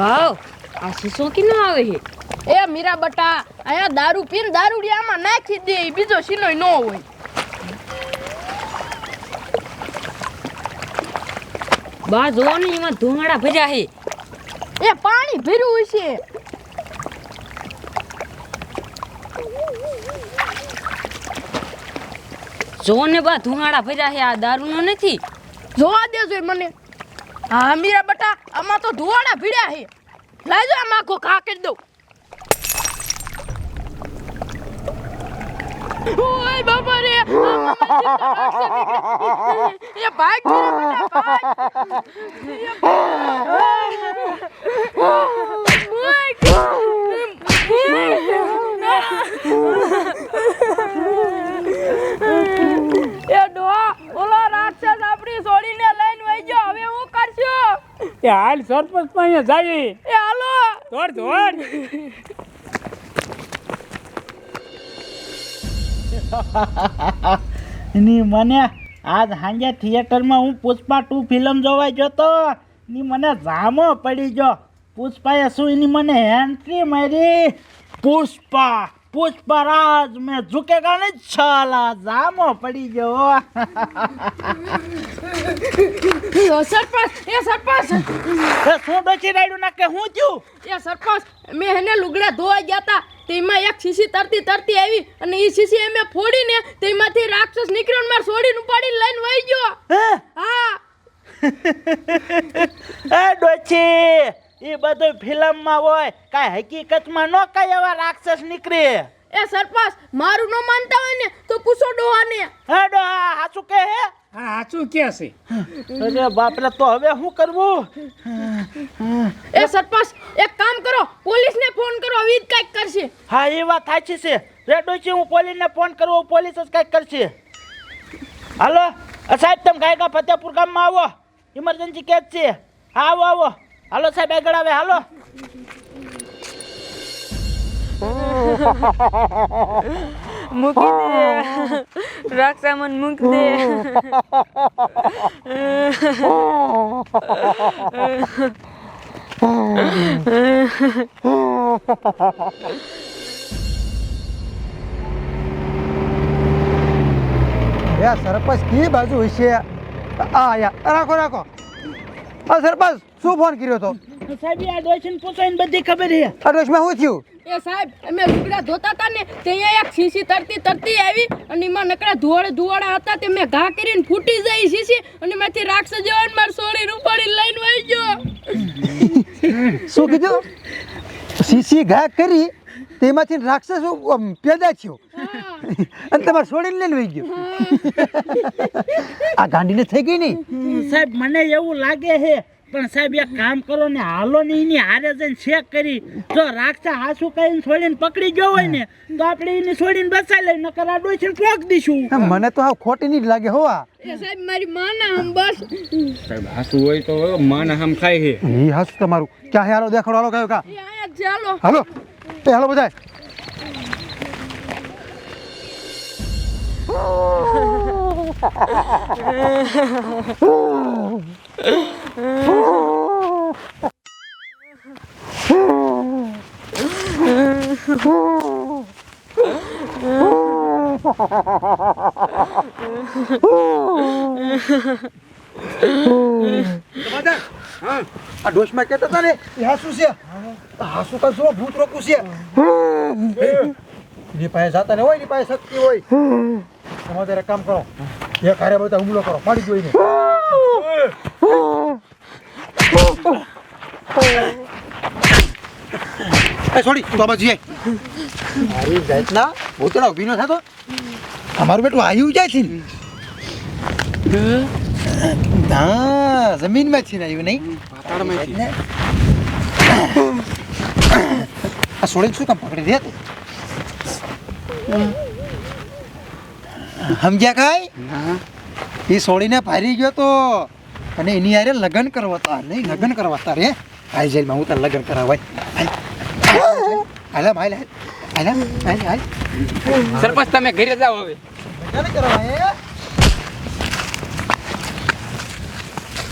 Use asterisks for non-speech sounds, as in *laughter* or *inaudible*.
ભાવ આ શીશો કિનો આવે છે? એ મીરા બટા અહીંયા દારૂ પીને દારૂડિયામાં નાખી દે બીજો શીનો ન હોય. બા જોવો ને એમાં ધુમાડા ભર્યા છે. એ પાણી ભર્યું છે. જોવો ને બા ધુમાડા ભર્યા છે. આ દારૂનો નથી. જોવા દેજો મને. હા, મીરા બટા, આમાં તો ધુવાડા ભીડ્યા છે. લાજો આમાં આખો ઘા કરી દઉં. ઓય બાપા રે એ ભાગ ભાગ. એ ડોહા ઓલો રાક્ષસ આપણી છોડીને લઈને વઈ ગયો હવે હું કરશું એ હાલ સરપંચમાં અહીંયા જાય એ હાલો. દોડ દોડની મને આજ સાંજે થિયેટરમાં હું પુષ્પા ટુ ફિલ્મ જોવા ગયો તો ની મને જામો પડી ગયો. પુષ્પાએ શું એની મને એન્ટ્રી મારી? પુષ્પા. પુષ્પરાજ મેં ઝુકેગા નહીં છાલા જામો પડી ગયો. સરપંચ એ સરપંચ. એ શું ડોચી રાડ્યું ના કે હું થયું? એ સરપંચ મેં એને લુગડા ધોવા ગયા હતા તેમાં એક શીશી તરતી તરતી આવી અને એ શીશી એમે ફોડીને તેમાંથી રાક્ષસ નીકળ્યો ને માર છોડીને ઉપાડીને લઈને વહી ગયો. હા. *laughs* એ ડોચી એ બધું ફિલ્મમાં હોય કાંઈ હકીકતમાં ન કાંઈ એવા રાક્ષસ નીકળે. એ સરપંચ મારું ન માનતા હોય ને તો પૂછો ડોહાને. હે ડોહા સાચું કે હે? હા હાચું કે છે. અરે બાપરે તો હવે શું કરવું? એ સરપંચ એક કામ કરો પોલીસને ફોન કરો વીજ કાઈક કરશે. હા એ વાત સાચી છે. રે છે હું પોલીસને ફોન કરવો પોલીસ જ કંઈક કરશે. હાલો સાહેબ તમે ગાયકા ફતેપુર ગામમાં આવો. ઇમરજન્સી કેસ છે. આવો આવો. હાલો સાહેબ આગળ આવે હાલો. મૂકી દે. રક્ષામન મૂક દે. સરપંચ કી બાજુ હશે? આ રાખો રાખો. આ સરપંચ. શું ફોન કર્યો તો? સાહેબ આ ડોસીને પૂછો બધી ખબર છે. આ ડોશમાં શું થયું? એ સાહેબ અમે લુગડા ધોતા હતા ને ત્યાં એક શીશી તરતી તરતી આવી અને એમાં નકરા ધોળ ધુવાડા હતા તે મેં ઘા કરીને ફૂટી જાય શીશી અને માંથી રાક્ષસ જવાન માર સોરી રૂપાડી લઈને વહી ગયો. શું કીધું? શીશી ઘા કરી તેમાંથી રાક્ષસ પેદા થયો. અને તમારે છોડીને લઈને વહી ગયો. આ ગાંડીને થઈ ગઈ નહીં? સાહેબ મને એવું લાગે છે પણ સાહેબ એક કામ કરો ને હાલો ને એની હારે જઈને ચેક કરી. જો રાક્ષા હાસુ કઈ છોડીને પકડી ગયો હોય ને તો આપણે એને છોડીને બચાવી લઈ નકર આ ડોસીને પોક દઈશું મને તો આ ખોટી નહીં જ લાગે હો આ એ સાહેબ મારી માના હમ બસ. સાહેબ હાસુ હોય તો માના આમ ખાય હે એ હાસ તમારું. ક્યાં હાલો દેખાડો હાલો કયો કા? ચાલો આયા જ છે, હાલો. હાલો. એ હાલો બધાય. *laughs* આ ડોશમાં કહેતા હતા ને? એ હાસુ છે. હાસુ તો શું ભૂત રોકું છે? એની પાસે જાતા ને હોય એની પાસે શક્તિ હોય. તમે કામ કરો. એક હારે બધા હુમલો કરો પાડી દો એને. એ છોડી તો બાજુ જાય મારી જાતના ભૂતડા ઊભી ન થતો. અમારું બેટું આવ્યું જાય છે ને. ના જમીનમાં છે ને આવ્યું નહીં. આ સોળીને શું કામ પકડી દે તું? સમજ્યા કાંઈ? એ સોળીને ભારી ગયો તો. અને એની હારે લગ્ન કરવા તાર નહીં લગ્ન કરવા તારે હાલ જેલમાં હું તાર લગ્ન કરાવાય હાલ. હાલ હાલ સરપંચ તમે ઘરે જાઓ હવે. લગ્ન કરાવાય